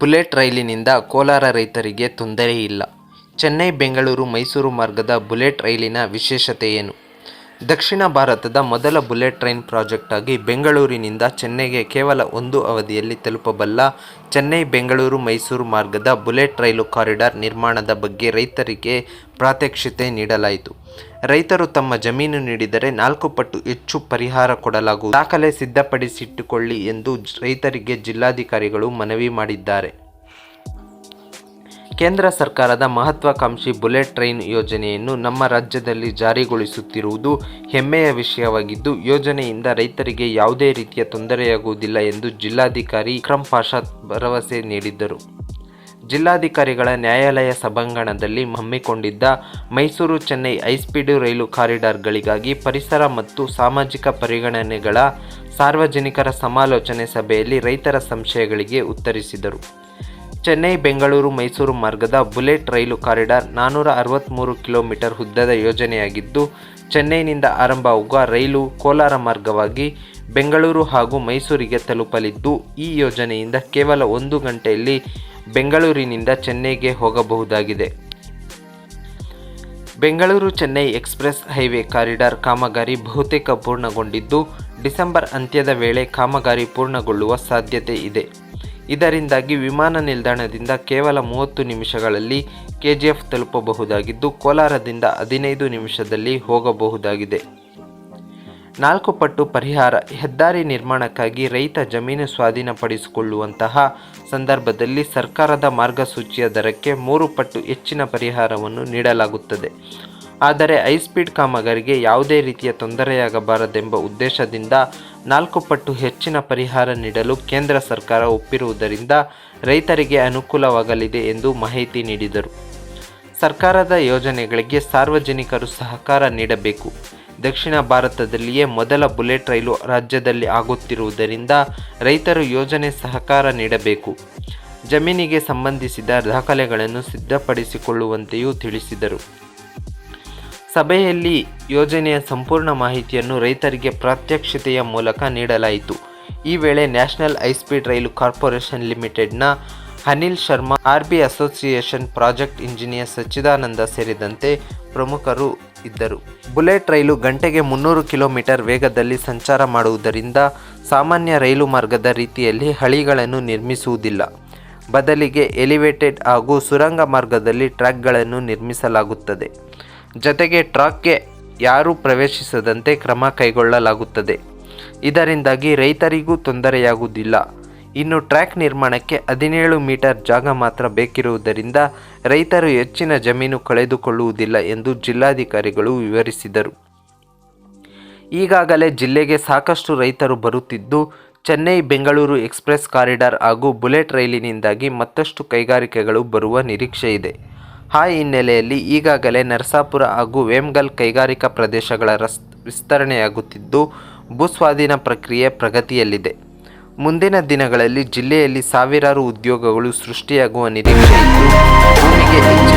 Bullet ರೈಲಿನಿಂದ Kolar ರೈತರಿಗೆ ತೊಂದರೆ ಇಲ್ಲ ಚೆನ್ನೈ ಬೆಂಗಳೂರು ಮೈಸೂರು ಮಾರ್ಗದ ಬುಲೆಟ್ ರೈಲಿನ ವಿಶೇಷತೆ ಏನು? ದಕ್ಷಿಣ ಭಾರತದ ಮೊದಲ ಬುಲೆಟ್ ಟ್ರೈನ್ ಪ್ರಾಜೆಕ್ಟ್ ಆಗಿ ಬೆಂಗಳೂರಿನಿಂದ ಚೆನ್ನೈಗೆ ಕೇವಲ ಒಂದು ಅವಧಿಯಲ್ಲಿ ತಲುಪಬಲ್ಲ ಚೆನ್ನೈ ಬೆಂಗಳೂರು ಮೈಸೂರು ಮಾರ್ಗದ ಬುಲೆಟ್ ರೈಲು ಕಾರಿಡಾರ್ ನಿರ್ಮಾಣದ ಬಗ್ಗೆ ರೈತರಿಗೆ ಪ್ರಾತ್ಯಕ್ಷತೆ ನೀಡಲಾಯಿತು. ರೈತರು ತಮ್ಮ ಜಮೀನು ನೀಡಿದರೆ ನಾಲ್ಕು ಪಟ್ಟು ಹೆಚ್ಚು ಪರಿಹಾರ ಕೊಡಲಾಗುವುದು. ದಾಖಲೆ ಸಿದ್ಧಪಡಿಸಿಟ್ಟುಕೊಳ್ಳಿ ಎಂದು ರೈತರಿಗೆ ಜಿಲ್ಲಾಧಿಕಾರಿಗಳು ಮನವಿ ಮಾಡಿದ್ದಾರೆ. ಕೇಂದ್ರ ಸರ್ಕಾರದ ಮಹತ್ವಾಕಾಂಕ್ಷಿ ಬುಲೆಟ್ ಟ್ರೈನ್ ಯೋಜನೆಯನ್ನು ನಮ್ಮ ರಾಜ್ಯದಲ್ಲಿ ಜಾರಿಗೊಳಿಸುತ್ತಿರುವುದು ಹೆಮ್ಮೆಯ ವಿಷಯವಾಗಿದ್ದು, ಯೋಜನೆಯಿಂದ ರೈತರಿಗೆ ಯಾವುದೇ ರೀತಿಯ ತೊಂದರೆಯಾಗುವುದಿಲ್ಲ ಎಂದು ಜಿಲ್ಲಾಧಿಕಾರಿ ಕ್ರಮ್ ಪಾಷಾ ಭರವಸೆ ನೀಡಿದ್ದರು. ಜಿಲ್ಲಾಧಿಕಾರಿಗಳ ನ್ಯಾಯಾಲಯ ಸಭಾಂಗಣದಲ್ಲಿ ಹಮ್ಮಿಕೊಂಡಿದ್ದ ಮೈಸೂರು ಚೆನ್ನೈ ಹೈಸ್ಪೀಡ್ ರೈಲು ಕಾರಿಡಾರ್ಗಳಿಗಾಗಿ ಪರಿಸರ ಮತ್ತು ಸಾಮಾಜಿಕ ಪರಿಗಣನೆಗಳ ಸಾರ್ವಜನಿಕರ ಸಮಾಲೋಚನೆ ಸಭೆಯಲ್ಲಿ ರೈತರ ಸಂಶಯಗಳಿಗೆ ಉತ್ತರಿಸಿದರು. ಚೆನ್ನೈ, ಬೆಂಗಳೂರು, ಮೈಸೂರು ಮಾರ್ಗದ ಬುಲೆಟ್ ರೈಲು ಕಾರಿಡಾರ್ ನಾನ್ನೂರ ಅರವತ್ತ್ಮೂರು ಕಿಲೋಮೀಟರ್ ಉದ್ದದ ಯೋಜನೆಯಾಗಿದ್ದು, ಚೆನ್ನೈನಿಂದ ಆರಂಭವಾಗುವ ರೈಲು ಕೋಲಾರ ಮಾರ್ಗವಾಗಿ ಬೆಂಗಳೂರು ಹಾಗೂ ಮೈಸೂರಿಗೆ ತಲುಪಲಿದ್ದು, ಈ ಯೋಜನೆಯಿಂದ ಕೇವಲ ಒಂದು ಗಂಟೆಯಲ್ಲಿ ಬೆಂಗಳೂರಿನಿಂದ ಚೆನ್ನೈಗೆ ಹೋಗಬಹುದಾಗಿದೆ. Bengaluru Chennai express highway corridor ಕಾಮಗಾರಿ ಬಹುತೇಕ ಪೂರ್ಣಗೊಂಡಿದ್ದು, ಡಿಸೆಂಬರ್ ಅಂತ್ಯದ ವೇಳೆ ಕಾಮಗಾರಿ ಪೂರ್ಣಗೊಳ್ಳುವ ಸಾಧ್ಯತೆ ಇದೆ. ಇದರಿಂದಾಗಿ ವಿಮಾನ ನಿಲ್ದಾಣದಿಂದ ಕೇವಲ ಮೂವತ್ತು ನಿಮಿಷಗಳಲ್ಲಿ ಕೆಜಿಎಫ್ ತಲುಪಬಹುದಾಗಿದ್ದು, ಕೋಲಾರದಿಂದ ಹದಿನೈದು ನಿಮಿಷದಲ್ಲಿ ಹೋಗಬಹುದಾಗಿದೆ. ನಾಲ್ಕು ಪಟ್ಟು ಪರಿಹಾರ, ಹೆದ್ದಾರಿ ನಿರ್ಮಾಣಕ್ಕಾಗಿ ರೈತ ಜಮೀನು ಸ್ವಾಧೀನಪಡಿಸಿಕೊಳ್ಳುವಂತಹ ಸಂದರ್ಭದಲ್ಲಿ ಸರ್ಕಾರದ ಮಾರ್ಗಸೂಚಿಯ ದರಕ್ಕೆ ಮೂರು ಪಟ್ಟು ಹೆಚ್ಚಿನ ಪರಿಹಾರವನ್ನು ನೀಡಲಾಗುತ್ತದೆ. ಆದರೆ ಹೈಸ್ಪೀಡ್ ಕಾಮಗಾರಿಗೆ ಯಾವುದೇ ರೀತಿಯ ತೊಂದರೆಯಾಗಬಾರದೆಂಬ ಉದ್ದೇಶದಿಂದ ನಾಲ್ಕು ಪಟ್ಟು ಹೆಚ್ಚಿನ ಪರಿಹಾರ ನೀಡಲು ಕೇಂದ್ರ ಸರ್ಕಾರ ಒಪ್ಪಿರುವುದರಿಂದ ರೈತರಿಗೆ ಅನುಕೂಲವಾಗಲಿದೆ ಎಂದು ಮಾಹಿತಿ ನೀಡಿದರು. ಸರ್ಕಾರದ ಯೋಜನೆಗಳಿಗೆ ಸಾರ್ವಜನಿಕರು ಸಹಕಾರ ನೀಡಬೇಕು. ದಕ್ಷಿಣ ಭಾರತದಲ್ಲಿಯೇ ಮೊದಲ ಬುಲೆಟ್ ರೈಲು ರಾಜ್ಯದಲ್ಲಿ ಆಗುತ್ತಿರುವುದರಿಂದ ರೈತರು ಯೋಜನೆ ಸಹಕಾರ ನೀಡಬೇಕು. ಜಮೀನಿಗೆ ಸಂಬಂಧಿಸಿದ ದಾಖಲೆಗಳನ್ನು ಸಿದ್ಧಪಡಿಸಿಕೊಳ್ಳುವಂತೆಯೂ ತಿಳಿಸಿದರು. ಸಭೆಯಲ್ಲಿ ಯೋಜನೆಯ ಸಂಪೂರ್ಣ ಮಾಹಿತಿಯನ್ನು ರೈತರಿಗೆ ಪ್ರಾತ್ಯಕ್ಷಿತೆಯ ಮೂಲಕ ನೀಡಲಾಯಿತು. ಈ ವೇಳೆ ನ್ಯಾಷನಲ್ ಹೈಸ್ಪೀಡ್ ರೈಲು ಕಾರ್ಪೊರೇಷನ್ ಲಿಮಿಟೆಡ್ನ Anil Sharma, RB association project engineer Sachchidananda ಸೇರಿದಂತೆ ಪ್ರಮುಖರು ಇದ್ದರು. ಬುಲೆಟ್ ರೈಲು ಗಂಟೆಗೆ ಮುನ್ನೂರು ಕಿಲೋಮೀಟರ್ ವೇಗದಲ್ಲಿ ಸಂಚಾರ ಮಾಡುವುದರಿಂದ ಸಾಮಾನ್ಯ ರೈಲು ಮಾರ್ಗದ ರೀತಿಯಲ್ಲಿ ಹಳಿಗಳನ್ನು ನಿರ್ಮಿಸುವುದಿಲ್ಲ. ಬದಲಿಗೆ ಎಲಿವೇಟೆಡ್ ಹಾಗೂ ಸುರಂಗ ಮಾರ್ಗದಲ್ಲಿ ಟ್ರ್ಯಾಕ್ಗಳನ್ನು ನಿರ್ಮಿಸಲಾಗುತ್ತದೆ. ಜತೆಗೆ ಟ್ರಕ್ಗೆ ಯಾರೂ ಪ್ರವೇಶಿಸದಂತೆ ಕ್ರಮ ಕೈಗೊಳ್ಳಲಾಗುತ್ತದೆ. ಇದರಿಂದಾಗಿ ರೈತರಿಗೂ ತೊಂದರೆಯಾಗುವುದಿಲ್ಲ. ಇನ್ನು ಟ್ರ್ಯಾಕ್ ನಿರ್ಮಾಣಕ್ಕೆ ಹದಿನೇಳು ಮೀಟರ್ ಜಾಗ ಮಾತ್ರ ಬೇಕಿರುವುದರಿಂದ ರೈತರು ಹೆಚ್ಚಿನ ಜಮೀನು ಕಳೆದುಕೊಳ್ಳುವುದಿಲ್ಲ ಎಂದು ಜಿಲ್ಲಾಧಿಕಾರಿಗಳು ವಿವರಿಸಿದರು. ಈಗಾಗಲೇ ಜಿಲ್ಲೆಗೆ ಸಾಕಷ್ಟು ರೈತರು ಬರುತ್ತಿದ್ದು, ಚೆನ್ನೈ ಬೆಂಗಳೂರು ಎಕ್ಸ್ಪ್ರೆಸ್ ಕಾರಿಡಾರ್ ಹಾಗೂ ಬುಲೆಟ್ ರೈಲಿನಿಂದಾಗಿ ಮತ್ತಷ್ಟು ಕೈಗಾರಿಕೆಗಳು ಬರುವ ನಿರೀಕ್ಷೆ ಇದೆ ಆ ಹಿನ್ನೆಲೆಯಲ್ಲಿ ಈಗಾಗಲೇ ನರಸಾಪುರ ಹಾಗೂ ವೇಮ್ಗಲ್ ಕೈಗಾರಿಕಾ ಪ್ರದೇಶಗಳ ರಸ್, ವಿಸ್ತರಣೆಯಾಗುತ್ತಿದ್ದು, ಭೂಸ್ವಾಧೀನ ಪ್ರಕ್ರಿಯೆ ಪ್ರಗತಿಯಲ್ಲಿದೆ. ಮುಂದಿನ ದಿನಗಳಲ್ಲಿ ಜಿಲ್ಲೆಯಲ್ಲಿ ಸಾವಿರಾರು ಉದ್ಯೋಗಗಳು ಸೃಷ್ಟಿಯಾಗುವ ನಿರೀಕ್ಷೆ ಇದ್ದು